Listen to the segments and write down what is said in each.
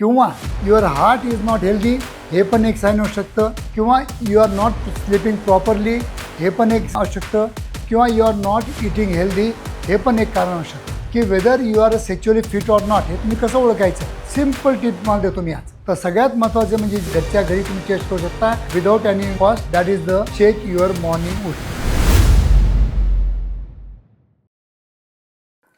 किंवा your heart is not healthy हे पण एक साईन असू शकतं. किंवा you are not sleeping properly हे पण एक असू शकतं. किंवा you are not eating healthy हे पण एक कारण असू शकतं. की whether you are sexually fit or not हे तुम्ही कसं ओळखायचं? सिंपल टिप तुम्हाला देतो मी आज. तर सगळ्यात महत्त्वाचं म्हणजे घरच्या घरी तुम्ही टेस्ट करू शकता. Without any cost that is the check your morning उठ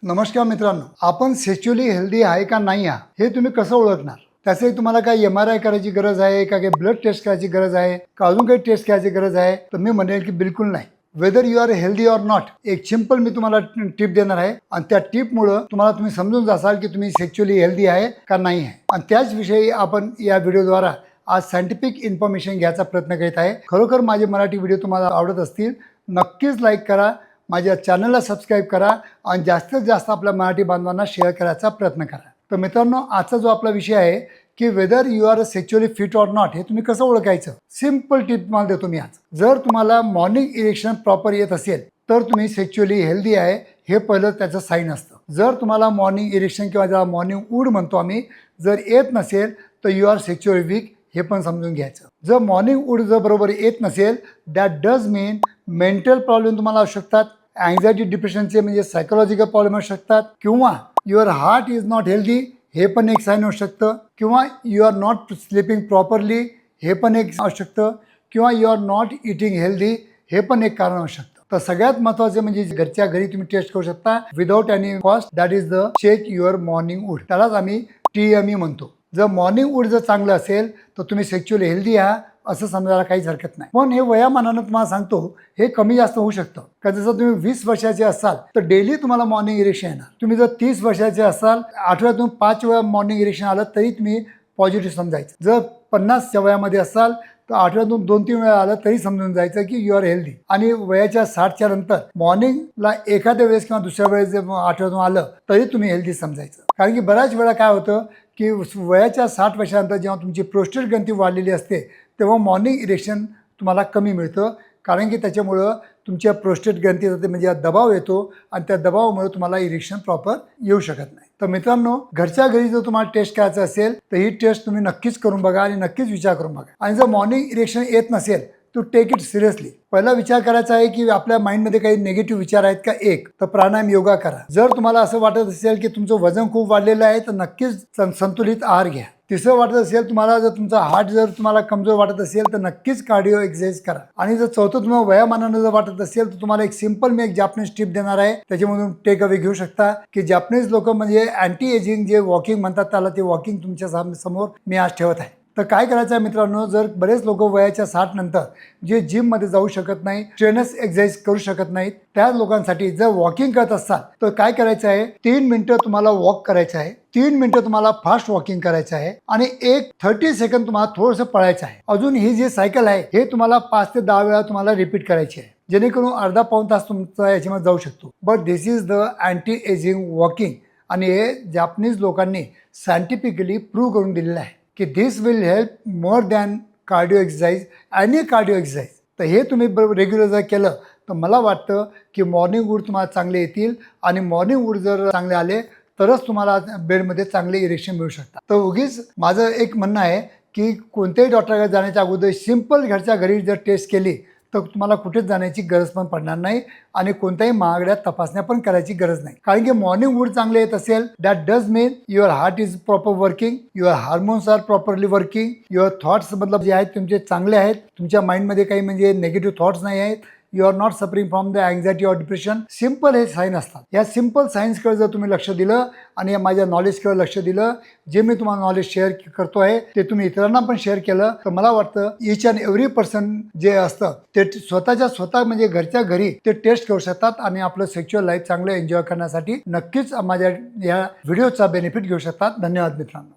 नमस्कार मित्रांनो आपण सेक्च्युअली हेल्दी आहे का नाही आहे हे तुम्ही कसं ओळखणार? त्यासाठी तुम्हाला काय एम आर आय करायची गरज आहे का काही ब्लड टेस्ट करायची गरज आहे का अजून काही टेस्ट करायची गरज आहे तर मी म्हणेल की बिलकुल नाही. Whether you are healthy or not एक सिंपल मी तुम्हाला टिप देणार आहे आणि त्या टिपमुळं तुम्हाला तुम्ही समजून जासाल की तुम्ही सेक्च्युअली हेल्दी आहे का नाही आहे. आणि त्याच विषयी आपण या व्हिडिओद्वारा आज सायंटिफिक इन्फॉर्मेशन घ्यायचा प्रयत्न करीत आहे. खरोखर माझे मराठी व्हिडिओ तुम्हाला आवडत असतील नक्कीच लाईक करा. माझ्या चॅनलला सबस्क्राईब करा आणि जास्तीत जास्त आपल्या मराठी बांधवांना शेअर करायचा प्रयत्न करा. तर मित्रांनो आजचा जो आपला विषय आहे की whether you are sexually fit or not हे तुम्ही कसं ओळखायचं? सिंपल टिप मला देतो मी आज. जर तुम्हाला मॉर्निंग इरेक्शन प्रॉपर येत असेल तर तुम्ही सेक्च्युअली हेल्दी आहे हे पहिलं त्याचं साईन असतं. जर तुम्हाला मॉर्निंग इरेक्शन किंवा ज्याला मॉर्निंग वूड म्हणतो आम्ही जर येत नसेल तर यू आर सेक्च्युअली वीक हे पण समजून घ्यायचं. जर मॉर्निंग वूड जर बरोबर येत नसेल that does mean mental problem तुम्हाला असू शकतात अँझायटी डिप्रेशनचे म्हणजे सायकोलॉजिकल प्रॉब्लेम असू शकतात किंवा your heart is not healthy हे पण एक साईन असू शकतं. किंवा you are not sleeping properly हे पण एक असू शकतं. किंवा you are not eating healthy हे पण एक कारण असू शकतं. तर सगळ्यात महत्त्वाचे म्हणजे घरच्या घरी तुम्ही टेस्ट करू शकता without any cost that is the check your morning wood त्यालाच आम्ही टी एम ई म्हणतो. जर मॉर्निंग वूड जर चांगलं असेल तर तुम्ही सेक्च्युअली हेल्दी आहात असं समजायला काहीच हरकत नाही. पण हे वयामानानं तुम्हाला सांगतो हे कमी जास्त होऊ शकतं. का जसं तुम्ही वीस वर्षाचे असाल तर डेली तुम्हाला मॉर्निंग इरेक्शन येणार. तुम्ही जर तीस वर्षाचे असाल आठवड्यातून पाच वेळा मॉर्निंग इरेक्शन आलं तरी तुम्ही पॉझिटिव्ह समजायचं. जर पन्नासच्या वयामध्ये असाल तर आठवड्यातून दोन तीन वेळा आलं तरी समजून जायचं की यू आर हेल्दी आणि वयाच्या साठच्या नंतर मॉर्निंगला एखाद्या वेळेस किंवा दुसऱ्या वेळेस जर आठवड्यातून आलं तरी तुम्ही हेल्दी समजायचं. कारण की बऱ्याच वेळा काय होतं की वयाच्या साठ वर्षानंतर जेव्हा तुमची प्रोस्टेट ग्रंथी वाढलेली असते तेव्हा मॉर्निंग इरेक्शन तुम्हाला कमी मिळतं. कारण की त्याच्यामुळं तुमच्या प्रोस्टेट ग्रंथीचा ते म्हणजे दबाव येतो आणि त्या दबावामुळे तुम्हाला इरेक्शन प्रॉपर येऊ शकत नाही. तर मित्रांनो घरच्या घरी जर तुम्हाला टेस्ट करायचं असेल तर ही टेस्ट तुम्ही नक्कीच करून बघा आणि नक्कीच विचार करून बघा. आणि जर मॉर्निंग इरेक्शन येत नसेल टू टेक इट सिरियसली पहिला विचार करायचा आहे की आपल्या माइंडमध्ये काही निगेटिव्ह विचार आहेत का? एक तर प्राणायाम योगा करा. जर तुम्हाला असं वाटत असेल की तुमचं वजन खूप वाढलेलं आहे तर नक्कीच सं- संतुलित आहार घ्या. तिसरं वाटत असेल तुम्हाला जर तुमचा हार्ट जर तुम्हाला कमजोर वाटत असेल तर नक्कीच कार्डिओ एक्सरसाइज करा. आणि जर चौथं तुम्हाला वयामानानं जर वाटत असेल तर तुम्हाला एक सिंपल मी एक जापनीज टिप देणार आहे. त्याच्यामधून टेक अवे घेऊ शकता. की जापनीज लोक म्हणजे अँटी एजिंग जे वॉकिंग म्हणतात त्याला ते वॉकिंग तुमच्यासमोर मी आज ठेवत आहे. तर काय करायचं आहे मित्रांनो? जर बरेच लोक वयाच्या साठ नंतर जे जिममध्ये जाऊ शकत नाही ट्रेनर्स एक्सरसाइज करू शकत नाहीत त्या लोकांसाठी जर वॉकिंग करत असाल तर काय करायचं आहे? तीन मिनिटं तुम्हाला वॉक करायचं आहे. तीन मिनिटं तुम्हाला फास्ट वॉकिंग करायचं आहे आणि एक थर्टी सेकंड तुम्हाला थोडंसं पळायचं आहे. अजून ही जी सायकल आहे हे तुम्हाला पाच ते दहा वेळा तुम्हाला रिपीट करायची आहे. जेणेकरून अर्धा पाऊन तास तुमचा याच्यामध्ये जाऊ शकतो. But this is the anti ageing walking आणि हे जापनीज लोकांनी सायंटिफिकली प्रूव्ह करून दिलेलं आहे. की this will help more than cardio exercise आणि कार्डिओ एक्सरसाइज तर हे तुम्ही रेग्युलर जर केलं तर मला वाटतं की मॉर्निंग वूड तुम्हाला चांगले येतील आणि मॉर्निंग वूड जर चांगले आले तरच तुम्हाला बेडमध्ये चांगले इरेक्शन मिळू शकतात. तर उगीच माझं एक म्हणणं आहे की कोणत्याही डॉक्टरकडे जाण्याच्या अगोदर सिंपल घरच्या घरी जर टेस्ट केली तर तुम्हाला कुठेच जाण्याची गरज पण पडणार नाही आणि कोणत्याही महागड्या तपासण्या पण करायची गरज नाही. कारण की मॉर्निंग वूड चांगले येत असेल that does mean your heart is proper working your hormones are properly working your thoughts मतलब जे आहेत तुमचे चांगले आहेत तुमच्या माइंडमध्ये काही म्हणजे निगेटिव्ह थॉट्स नाही आहेत you are not suffering from the anxiety or depression simple हे साईन असतात. या सिंपल सायन्सकडे जर तुम्ही लक्ष दिलं आणि या माझ्या नॉलेजकडे लक्ष दिलं जे मी तुम्हाला नॉलेज शेअर करतो आहे ते तुम्ही इतरांना पण शेअर केलं तर मला वाटतं इच अँड एव्हरी पर्सन जे असतं ते स्वतःच्या स्वतः म्हणजे घरच्या घरी ते टेस्ट करू शकतात आणि आपलं सेक्च्युअल लाईफ चांगलं एन्जॉय करण्यासाठी नक्कीच माझ्या या व्हिडिओचा बेनिफिट घेऊ शकतात. धन्यवाद मित्रांनो.